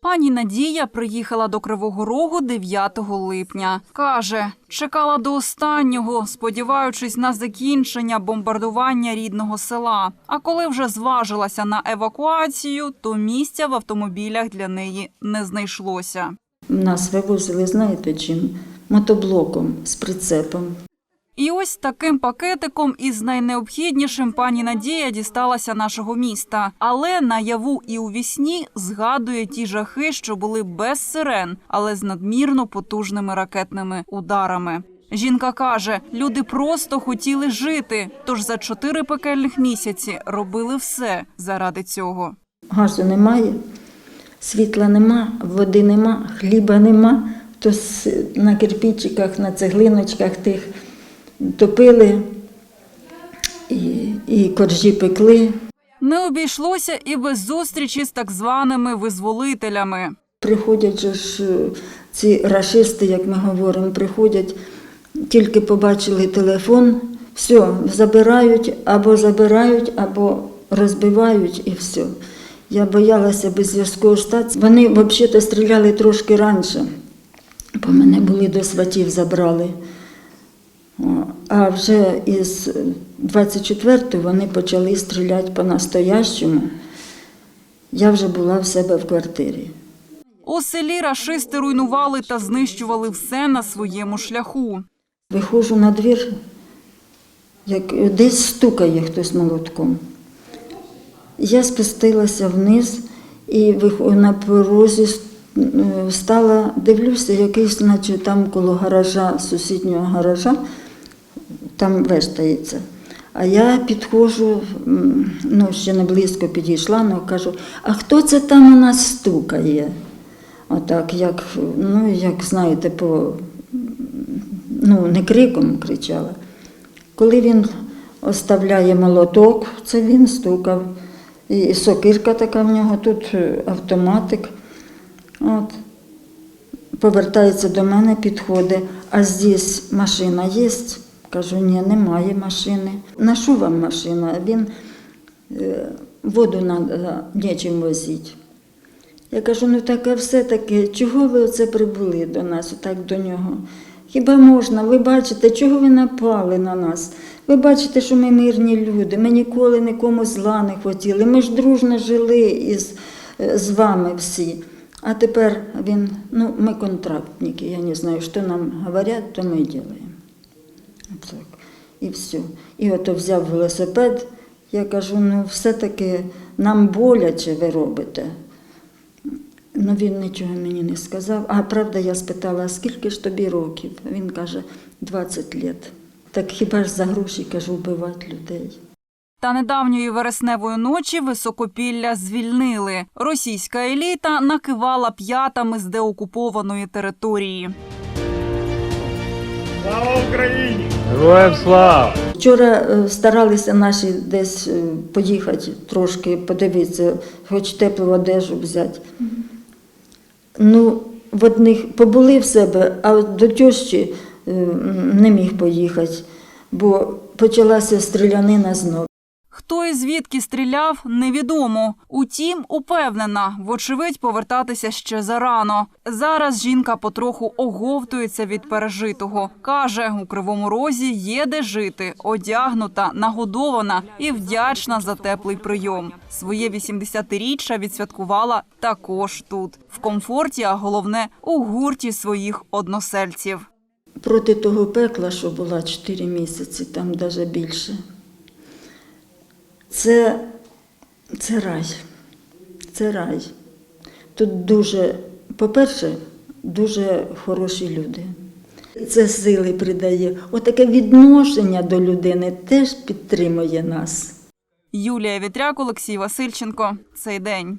Пані Надія приїхала до Кривого Рогу 9 липня. Каже, чекала до останнього, сподіваючись на закінчення бомбардування рідного села. А коли вже зважилася на евакуацію, то місця в автомобілях для неї не знайшлося. Нас вивозили, знаєте чим? Мотоблоком з прицепом. І ось таким пакетиком із найнеобхіднішим пані Надія дісталася нашого міста. Але наяву і у вісні згадує ті жахи, що були без сирен, але з надмірно потужними ракетними ударами. Жінка каже, люди просто хотіли жити, тож за чотири пекельних місяці робили все заради цього. Газу немає, світла нема, води нема, хліба нема. То на кирпичиках, на цеглиночках тих топили і, і коржі пекли. Не обійшлося і без зустрічі з так званими визволителями. Приходять же ж е, ці рашисти, як ми говоримо, приходять, тільки побачили телефон, все, забирають, або забирають, або розбивають і все. Я боялася без зв'язку статися. Вони взагалі стріляли трошки раніше, бо мене були до сватів забрали. А вже із 24-го вони почали стріляти по-настоящому. Я вже була в себе в квартирі. У селі рашисти руйнували та знищували все на своєму шляху. Виходжу на двір, як десь стукає хтось молотком. Я спустилася вниз і на порозі стала, дивлюся, якийсь, наче там коло гаража, сусіднього гаража, там вештається. А я підходжу, ну, ще не близько підійшла, ну кажу, а хто це там у нас стукає? Отак, як, ну, як знаєте, по ну, не криком кричала. Коли він оставляє молоток, це він стукав. І сокирка така в нього, тут е, автоматик. От. Повертається до мене, підходить, а здесь машина є? Кажу, ні, немає машини. На що вам машина? Він е, воду треба нічим возити. Я кажу, ну таке все-таки, чого ви оце прибули до нас, отак до нього? Хіба можна? Ви бачите, чого ви напали на нас? Ви бачите, що ми мирні люди, ми ніколи нікому зла не хотіли. Ми ж дружно жили із, е, з вами всі. А тепер він, ну, ми контрактники, я не знаю, що нам говорять, то ми робимо. Так. І все. І ото взяв велосипед, я кажу, ну все-таки нам боляче ви робите. Ну, він нічого мені не сказав. А правда, я спитала, а скільки ж тобі років? Він каже, 20 років. Так хіба ж за гроші, кажу, вбивати людей? Та недавньої вересневої ночі високопілля звільнили. Російська еліта накивала п'ятами з деокупованої території. Слава Україні! Героям слава! Вчора е, старалися наші десь е, поїхати трошки, подивитися, хоч теплу одежу взяти. Ну, в одних побули в себе, а от до тещі е, не міг поїхати, бо почалася стрілянина знов. Хто і звідки стріляв, невідомо. Утім, упевнена, вочевидь, повертатися ще зарано. Зараз жінка потроху оговтується від пережитого. Каже, у кривому розі є де жити, одягнута, нагодована і вдячна за теплий прийом. Своє 80-річчя відсвяткувала також тут, в комфорті, а головне у гурті своїх односельців. Проти того пекла, що була 4 місяці, там навіть більше. Це, це рай. Це рай. Тут дуже, по-перше, дуже хороші люди. Це сили придає. Отаке відношення до людини теж підтримує нас. Юлія Вітряк, Олексій Васильченко. Цей день.